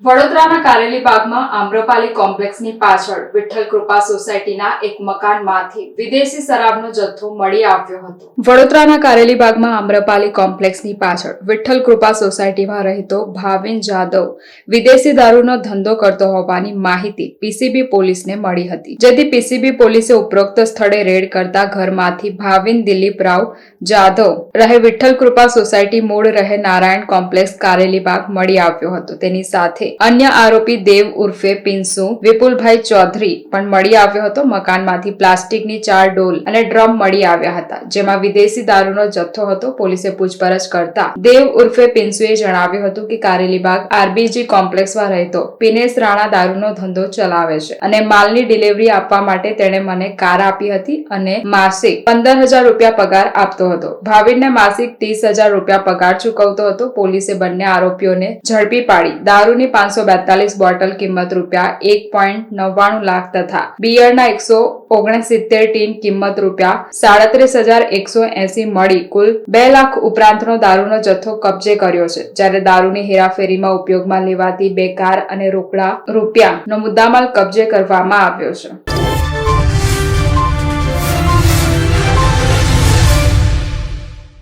વડોદરાના કારેલી બાગમાં આમ્રપાલી કોમ્પ્લેક્સની પાછળ વિઠ્ઠલ કૃપા સોસાયટીના એક મકાનમાંથી વિદેશી શરાબનો જથ્થો મળી આવ્યો હતો. વડોદરાના કારેલી બાગમાં આમ્રપાલી કોમ્પ્લેક્સની પાછળ વિઠ્ઠલ કૃપા સોસાયટીમાં રહેતો ભાવિન જાદવ વિદેશી દારૂનો ધંધો કરતો હોવાની માહિતી પીસીબી પોલીસને મળી હતી. જેથી પીસીબી પોલીસે ઉપરોક્ત સ્થળે રેડ કરતા ઘરમાંથી ભાવિન દિલીપ રાવ જાધવ રહે વિઠ્ઠલ કૃપા સોસાયટી મૂળ રહે નારાયણ કોમ્પ્લેક્સ કારેલી બાગ મળી આવ્યો હતો. તેની સાથે અન્ય આરોપી દેવ ઉર્ફે પિન્સુ, વિપુલભાઈ ચૌધરી પણ મળી આવ્યો હતો મકાનમાંથી. પ્લાસ્ટિકની ચાર ડોલ અને ડ્રમ મળી આવ્યા હતા, જેમાં વિદેશી દારૂનો જથ્થો હતો. પોલીસે પૂછપરછ કરતા દેવ ઉર્ફે પિન્સુએ જણાવ્યું હતું કે કારેલીબાગ આરબીજી કોમ્પ્લેક્સમાં રહેતો. પિનેશ રાણા દારૂનો ધંધો ચલાવે છે અને માલની ડિલિવરી આપવા માટે તેણે મને કાર આપી હતી અને માસિક પંદર હજાર રૂપિયા પગાર આપતો હતો. ભાવિનને માસિક ત્રીસ હજાર રૂપિયા પગાર ચૂકવતો હતો. પોલીસે બંને આરોપીઓને ઝડપી પાડી દારૂની પાંચસો બેતાલીસ બોટલ કિંમત રૂપિયા એક પોઈન્ટ નવ્વાણું લાખ તથા બિયરના એકસો ઓગણસિત્તેર ટીન કિંમત રૂપિયા સાડત્રીસ હજાર એકસો એસી મળી કુલ બે લાખ ઉપરાંતનો દારૂનો જથ્થો કબજે કર્યો છે. જ્યારે દારૂની હેરાફેરીમાં ઉપયોગમાં લેવાતી બે કાર અને રોકડા રૂપિયાનો મુદ્દામાલ કબજે કરવામાં આવ્યો છે.